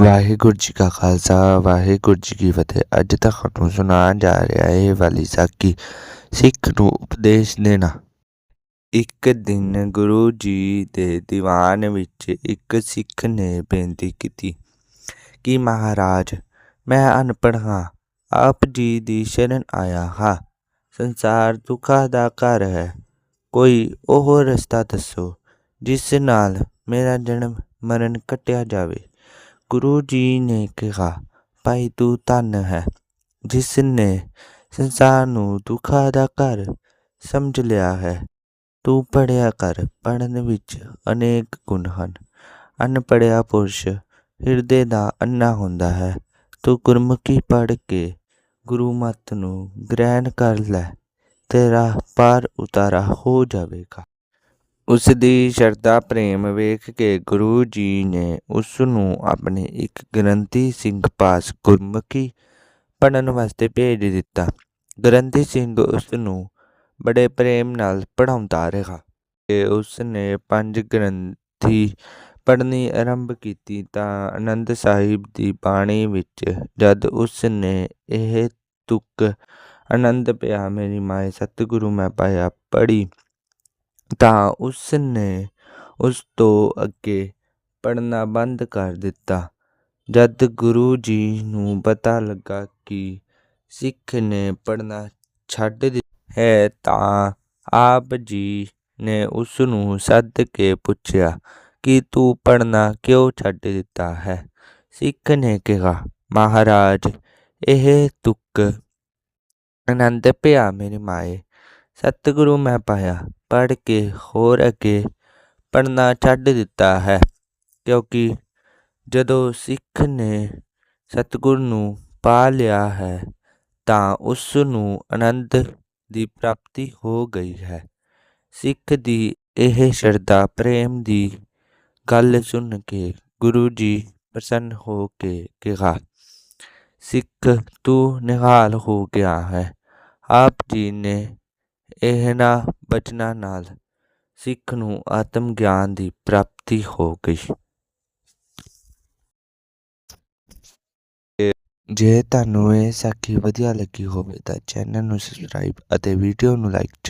ਵਾਹਿਗੁਰੂ ਜੀ ਕਾ ਖਾਲਸਾ, ਵਾਹਿਗੁਰੂ ਜੀ ਕੀ ਫਤਿਹ। ਅੱਜ ਤੁਹਾਨੂੰ ਸੁਣਾਉਣ ਜਾ ਰਿਹਾ ਇਹ ਵਾਲੀ ਸਾਖੀ, ਸਿੱਖ ਨੂੰ ਉਪਦੇਸ਼ ਦੇਣਾ। ਇੱਕ ਦਿਨ ਗੁਰੂ ਜੀ ਦੇ ਦੀਵਾਨ ਵਿੱਚ ਇੱਕ ਸਿੱਖ ਨੇ ਬੇਨਤੀ ਕੀਤੀ ਕਿ, ਮਹਾਰਾਜ, ਮੈਂ ਅਨਪੜ੍ਹ ਹਾਂ, ਆਪ ਜੀ ਦੀ ਸ਼ਰਨ ਆਇਆ ਹਾਂ। ਸੰਸਾਰ ਦੁੱਖਾਂ ਦਾ ਘਰ ਹੈ। ਕੋਈ ਉਹ ਰਸਤਾ ਦੱਸੋ, ਜਿਸ ਨਾਲ ਮੇਰਾ ਜਨਮ, ਮਰਨ ਕੱਟਿਆ ਜਾਵੇ। ਗੁਰੂ ਜੀ ਨੇ ਕਿਹਾ, ਭਾਈ ਤੂੰ ਧੰਨ ਹੈ, ਜਿਸ ਨੇ ਸੰਸਾਰ ਨੂੰ ਦੁੱਖਾਂ ਦਾ ਘਰ ਸਮਝ ਲਿਆ ਹੈ। ਤੂੰ ਪੜਿਆ ਕਰ ਪੜਨ ਵਿੱਚ ਅਨੇਕ ਗੁਣ ਹਨ। ਅਨਪੜਿਆ ਪੁਰਸ਼ ਹਿਰਦੇ ਦਾ ਅੰਨਾ ਹੁੰਦਾ ਹੈ। ਤੂੰ ਗੁਰਮੁਖੀ ਪੜ ਕੇ ਗੁਰੂ ਮਤ ਨੂੰ ਗ੍ਰਹਿਣ ਕਰ ਲੈ, ਤੇਰਾ ਪਾਰ ਉਤਾਰਾ ਹੋ ਜਾਵੇਗਾ। ਉਸ ਦੀ ਸ਼ਰਧਾ, ਪ੍ਰੇਮ ਵੇਖ ਕੇ ਗੁਰੂ ਜੀ ਨੇ ਉਸ ਨੂੰ ਆਪਣੇ ਇੱਕ ਗ੍ਰੰਥੀ ਸਿੰਘ ਪਾਸ ਗੁਰਮੁਖੀ ਪੜਨ ਵਾਸਤੇ ਭੇਜ ਦਿੱਤਾ। ਗ੍ਰੰਥੀ ਸਿੰਘ ਉਸ ਨੂੰ ਬੜੇ ਪ੍ਰੇਮ ਨਾਲ ਪੜਾਉਂਦਾ ਰਿਹਾ ਤੇ ਉਸ ਨੇ ਪੰਜ ਗ੍ਰੰਥੀ ਪੜ੍ਹਨੀ ਆਰੰਭ ਕੀਤੀ ਤਾਂ ਆਨੰਦ ਸਾਹਿਬ ਦੀ ਬਾਣੀ ਵਿੱਚ ਜਦ ਉਸ ਨੇ ਇਹ ਤੁਕ ਆਨੰਦ ਪਿਆ ਮੇਰੀ ਮਾਏ, ਸਤਿਗੁਰੂ ਮੈਂ ਪਾਇਆ ਪੜ੍ਹੀ ਤਾਂ ਉਸ ਨੇ ਉਸ ਤੋਂ ਅੱਗੇ ਪੜ੍ਹਨਾ ਬੰਦ ਕਰ ਦਿੱਤਾ। ਜਦ ਗੁਰੂ ਜੀ ਨੂੰ ਪਤਾ ਲੱਗਾ ਕਿ ਸਿੱਖ ਨੇ ਪੜ੍ਹਨਾ ਛੱਡ ਦਿੱਤਾ ਹੈ ਤਾਂ ਆਪ ਜੀ ਨੇ ਉਸ ਨੂੰ ਸੱਦ ਕੇ ਪੁੱਛਿਆ ਕਿ ਤੂੰ ਪੜ੍ਹਨਾ ਕਿਉਂ ਛੱਡ ਦਿੱਤਾ ਹੈ? ਸਿੱਖ ਨੇ ਕਿਹਾ, ਮਹਾਰਾਜ, ਇਹ ਤੁਕ ਆਨੰਦ ਪਿਆ ਮੇਰੀ ਮਾਏ। ਸਤਿਗੁਰੂ ਮੈਂ ਪਾਇਆ। ਪੜ੍ਹ ਕੇ ਹੋਰ ਅੱਗੇ ਪੜ੍ਹਨਾ ਛੱਡ ਦਿੱਤਾ ਹੈ। ਕਿਉਂਕਿ ਜਦੋਂ ਸਿੱਖ ਨੇ ਸਤਿਗੁਰ ਨੂੰ ਪਾ ਲਿਆ ਹੈ, ਤਾਂ ਉਸ ਨੂੰ ਆਨੰਦ ਦੀ ਪ੍ਰਾਪਤੀ ਹੋ ਗਈ ਹੈ। ਸਿੱਖ ਦੀ ਇਹ ਸ਼ਰਧਾ, ਪ੍ਰੇਮ ਦੀ ਗੱਲ ਸੁਣ ਕੇ ਗੁਰੂ ਜੀ ਪ੍ਰਸੰਨ ਹੋ ਕੇ ਕਿਹਾ, ਸਿੱਖ, ਤੂੰ ਨਿਹਾਲ ਹੋ ਗਿਆ ਹੈ। ਆਪ ਜੀ ਨੇ ਇਹਨਾਂ ਬਚਨਾਂ ਨਾਲ ਸਿੱਖ ਨੂੰ ਆਤਮ ਗਿਆਨ ਦੀ ਪ੍ਰਾਪਤੀ ਹੋ ਗਈ। ਜੇ ਤੁਹਾਨੂੰ ਇਹ ਸਾਖੀ ਵਧੀਆ ਲੱਗੀ ਹੋਵੇ ਤਾਂ ਚੈਨਲ ਨੂੰ ਸਬਸਕ੍ਰਾਈਬ ਅਤੇ ਵੀਡੀਓ ਨੂੰ ਲਾਈਕ